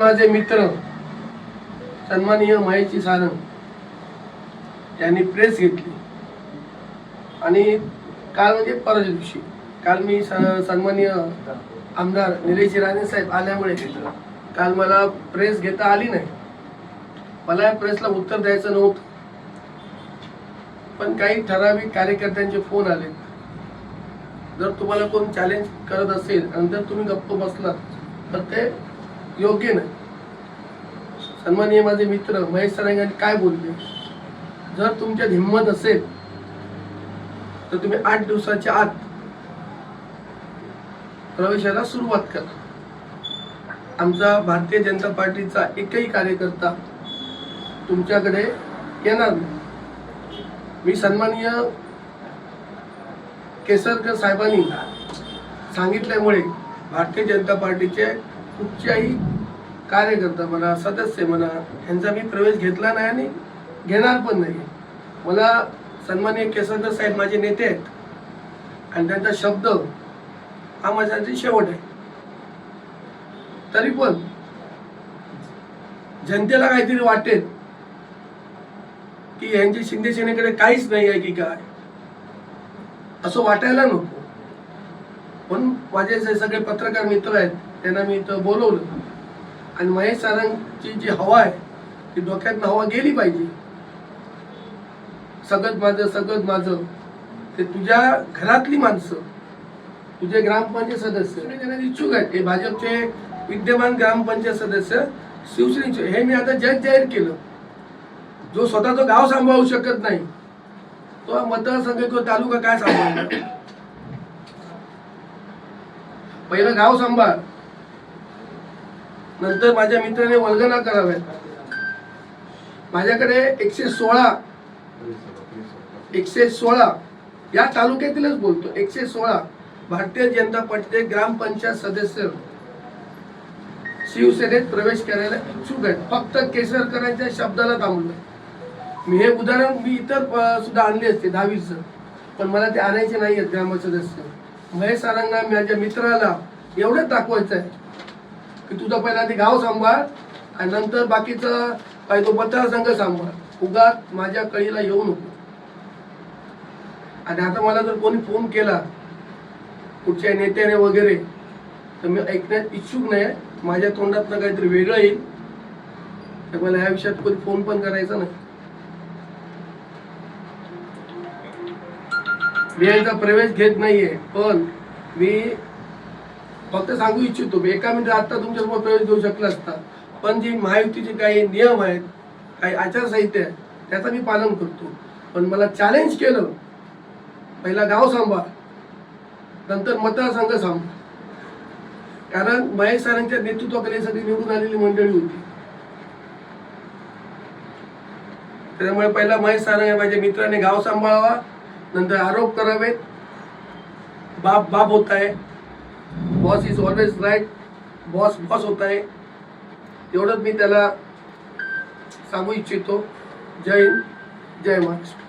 माझे मित्र सन्माननीय महेशजी सारंग यांनी प्रेस घेतली. आणि काल म्हणजे परवा दिवशी काल मी सन्माननीय आमदार निलेश राणे साहेब आल्यामुळे काल मला प्रेस घेता आली नाही. मला या प्रेसला उत्तर द्यायचं नव्हतं. पण काही ठराविक कार्यकर्त्यांचे फोन आले. जर तुम्हाला कोण चॅलेंज करत असेल आणि जर तुम्ही गप्प बसलात तर ते योग्य नाही. सन्माननीय माझे मित्र महेश सरांगाने काय बोलले? जर तुमच्यात हिंमत असेल तर तुम्ही आठ दिवसाच्या आत प्रवेशाला सुरुवात करा. आमचा भारतीय जनता पार्टीचा एकही कार्यकर्ता तुमच्याकडे येणार नाही. मी सन्माननीय केसरकर साहेबांनी सांगितल्यामुळे भारतीय जनता पार्टीचे कुठच्याही कार्यकर्ता म्हणा सदस्य म्हणा ह्यांचा मी प्रवेश घेतला नाही आणि घेणार पण नाही. मला सन्माननीय केसरकर साहेब माझे नेते आहेत. आणि त्यांचा शब्द हा माझ्यासाठी शेवट आहे. तरी पण जनतेला काहीतरी वाटेल की यांची शिंदे सेनेकडे काहीच नाही आहे की काय. असं वाटायला नको. पण माझे जे सगळे पत्रकार मित्र आहेत त्यांना मी इथं बोलवलं. आणि महेश सारंगची जी हवा आहे ती डोक्यातनं हवा गेली पाहिजे. सगळं माझं सगळं माझं. ते तुझ्या घरातली माणसं तुझे ग्रामपंचायत सदस्य मी इच्छुक आहेत हे भाजपचे विद्यमान ग्रामपंचायत सदस्य शिवसेनेचे. हे मी आता जज जाहीर केलं. जो स्वतःचं गाव सांभाळू शकत नाही तो मतदारसंघ किंवा तालुका काय सांभाळणार? पहिलं गाव सांभाळ. नंतर माझ्या मित्राने वल्गना कराव्यात. माझ्याकडे एकशे सोळा एकशे सोळा या तालुक्यातीलच बोलतो. एकशे सोळा. भारतीय जनता पार्टीचे ग्रामपंचायत सदस्य. शिवसेनेत प्रवेश करायला इच्छुक आहेत. फक्त केसरकरांच्या शब्दाला थांबलं मी हे उदाहरण मी इतर सुद्धा आणले असते दहावीचं. पण मला ते आणायचे नाही आहेत ग्राम सदस्य महेश सारंगा माझ्या मित्राला. एवढंच दाखवायचं आहे की तुझं पहिला आधी गाव सांभाळ आणि नंतर बाकीचं काय तो मतदारसंघ सांभाळ. उगात माझ्या कळीला येऊ नको. आणि आता मला जर कोणी फोन केला कुठच्या नेत्याने वगैरे तर मी ऐकण्यात इच्छुक नाही. माझ्या तोंडातनं काहीतरी वेगळं येईल. तर मला ह्या विषयात कोणी फोन पण करायचा नाही. मी यांचा प्रवेश घेत नाहीये पण मी फक्त सांगू इच्छितो मी एका मिनिटात आता तुमच्यासमोर प्रवेश देऊ शकला असता. पण जी महायुतीचे काही नियम आहेत काही आचारसंहिता आहे त्याचं मी पालन करतो. पण मला चॅलेंज केलं पहिला गाव सांभाळ नंतर मतदारसंघ सांभाळ. कारण महेश सरांच्या नेतृत्वाकडे सगळी निवडून आलेली मंडळी होती. त्याच्यामुळे पहिला महेश सारंग माझ्या मित्राने गाव सांभाळावा नंतर आरोप करावेत बाप बाप होत आहे. Boss is always right boss boss होत आहे. एवढंच मी त्याला सांगू इच्छितो. जय हिंद. जय महाराष्ट्र.